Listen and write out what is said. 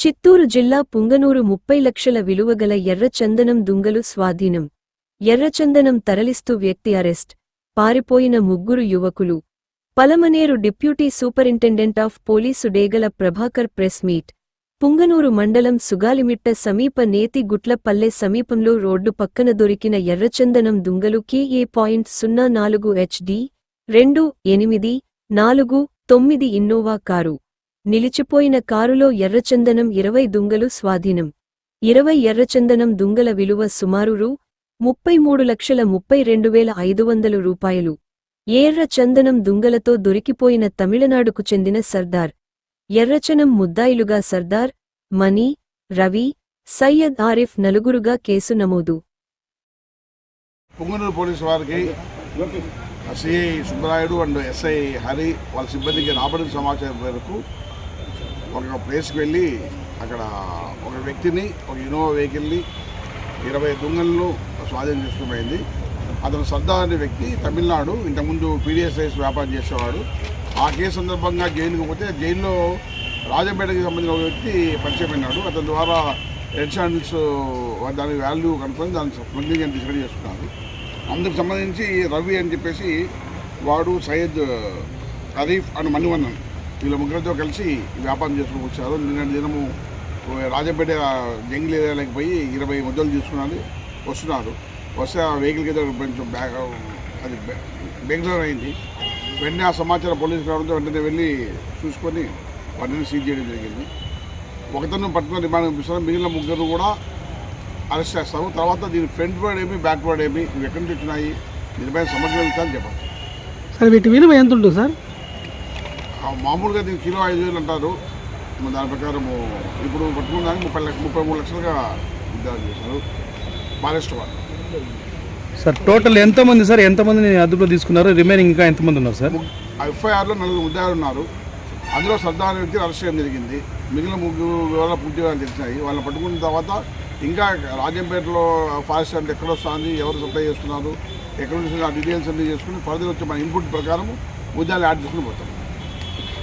చిత్తూరు జిల్లా పుంగనూరు ముప్పై లక్షల విలువగల ఎర్రచందనం దుంగలు స్వాధీనం. ఎర్రచందనం తరలిస్తూ వ్యక్తి అరెస్ట్ పారిపోయిన ముగ్గురు యువకులు. Palamaner deputy superintendent of police Degala Prabhakar press meet. Punganur మండలం సుగాలిమిట్ట సమీప నేతి గుట్లపల్లె సమీపంలో రోడ్డు పక్కన దొరికిన ఎర్రచందనం దుంగలు కేఏ పాయింట్ సున్నా నాలుగు హెచ్డి రెండు ఎనిమిది నాలుగు తొమ్మిది ఇన్నోవా కారు. నిలిచిపోయిన కారులో ఎర్రచందనం ఇరవై దుంగలు స్వాధీనం. ఇరవై ఎర్రచందనం దుంగల విలువ సుమారు రూ. ముప్పై మూడు లక్షల ముప్పై రెండు వేల ఐదు వందలు రూపాయలు. ఎర్ర చందనం దుంగలతో దొరికిపోయిన తమిళనాడుకు చెందిన సర్దార్. ఎర్రచనం ముద్దాయిలుగా సర్దార్ మణి రవి సయ్యద్ ఆరిఫ్ నలుగురుగా కేసు నమోదు. పుంగనూరు పోలీసు వారికి CI Subbarayudu and SI Hari వాళ్ళ సిబ్బందికి రాబడిన సమాచారం మేరకు ఒక ప్లేస్కి వెళ్ళి అక్కడ ఒక వ్యక్తిని ఒక ఇన్నోవా వెహికల్ని ఇరవై దొంగలను స్వాధీనం చేసుకుపోయింది అతను సర్దార్ అనే వ్యక్తి తమిళనాడు. ఇంతకుముందు పీడిఎస్ఐస్ వ్యాపారం చేసేవాడు. ఆ కేసు సందర్భంగా జైలుకు పోతే జైల్లో రాజంపేటకి సంబంధించిన ఒక వ్యక్తి పరిచయం అయినాడు అతని ద్వారా రెడ్ షాండిల్స్ దాని వాల్యూ కనుక్కొని దాని స్మగ్లింగ్ అని డిసైడ్ చేసుకున్నారు అందుకు సంబంధించి రవి అని చెప్పేసి వాడు సయ్యద్ హరీఫ్ అండ్ మణివన్నన్ వీళ్ళ ముగ్గురితో కలిసి వ్యాపారం చేసుకుని వచ్చారు. నిన్నటి దినము రాజంపేట జంగిల్ ఏరియాలోకి పోయి ఇరవై ముద్దలు తీసుకున్నది వస్తున్నారు. వస్తే ఆ వెహికల్ కింద కొంచెం బ్యాక్ అది బెంగళూరు అయింది. వెంటనే ఆ సమాచారం పోలీసు రావడంతో వెంటనే వెళ్ళి చూసుకొని వాటిని సీజ్ చేయడం జరిగింది. ఒకతను పట్టుకుని రిమాండ్ పంపిస్తారు మిగిలిన ముగ్గురు కూడా అరెస్ట్ చేస్తారు. తర్వాత దీని ఫ్రంట్ వర్డ్ ఏమి బ్యాక్వర్డ్ ఏమి ఇవి ఎక్కడి నుంచి వచ్చినాయి దీనిపైన సమగ్రతని చెప్పాలి సార్ వీటి విలువ ఎంత ఉంటుంది సార్? మామూలుగా దీనికి కిలో ఐదు వేలు అంటారు. దాని ప్రకారము ఇప్పుడు పట్టుకున్న దానికి ముప్పై లక్ష ముప్పై మూడు లక్షలుగా నిర్ధారణ చేశారు. ఫారెస్ట్ వాళ్ళు సార్ టోటల్ ఎంతమంది సార్? ఎంతమందిని అదుపులో తీసుకున్నారు? రిమైనింగ్ ఇంకా ఎంతమంది ఉన్నారు సార్? ఎఫ్ఐఆర్లో నలుగురు ముద్దాయిలు ఉన్నారు. అందులో సర్దార్ అనే వ్యక్తిని అరెస్ట్ చేయడం జరిగింది మిగిలిన ముగ్గురు వివరాలు పూర్తిగా తెలిసినాయి. వాళ్ళని పట్టుకున్న తర్వాత ఇంకా రాజంపేటలో ఫారెస్ట్ అంటే ఎక్కడ వస్తుంది ఎవరు సప్లై చేస్తున్నారు ఎక్కడ నుంచి ఆ డీటెయిల్స్ అన్ని చేసుకుని ఫర్దర్ వచ్చే మన ఇన్పుట్ ప్రకారం ముద్దాయిలు యాడ్ చేసుకుని పోతాం.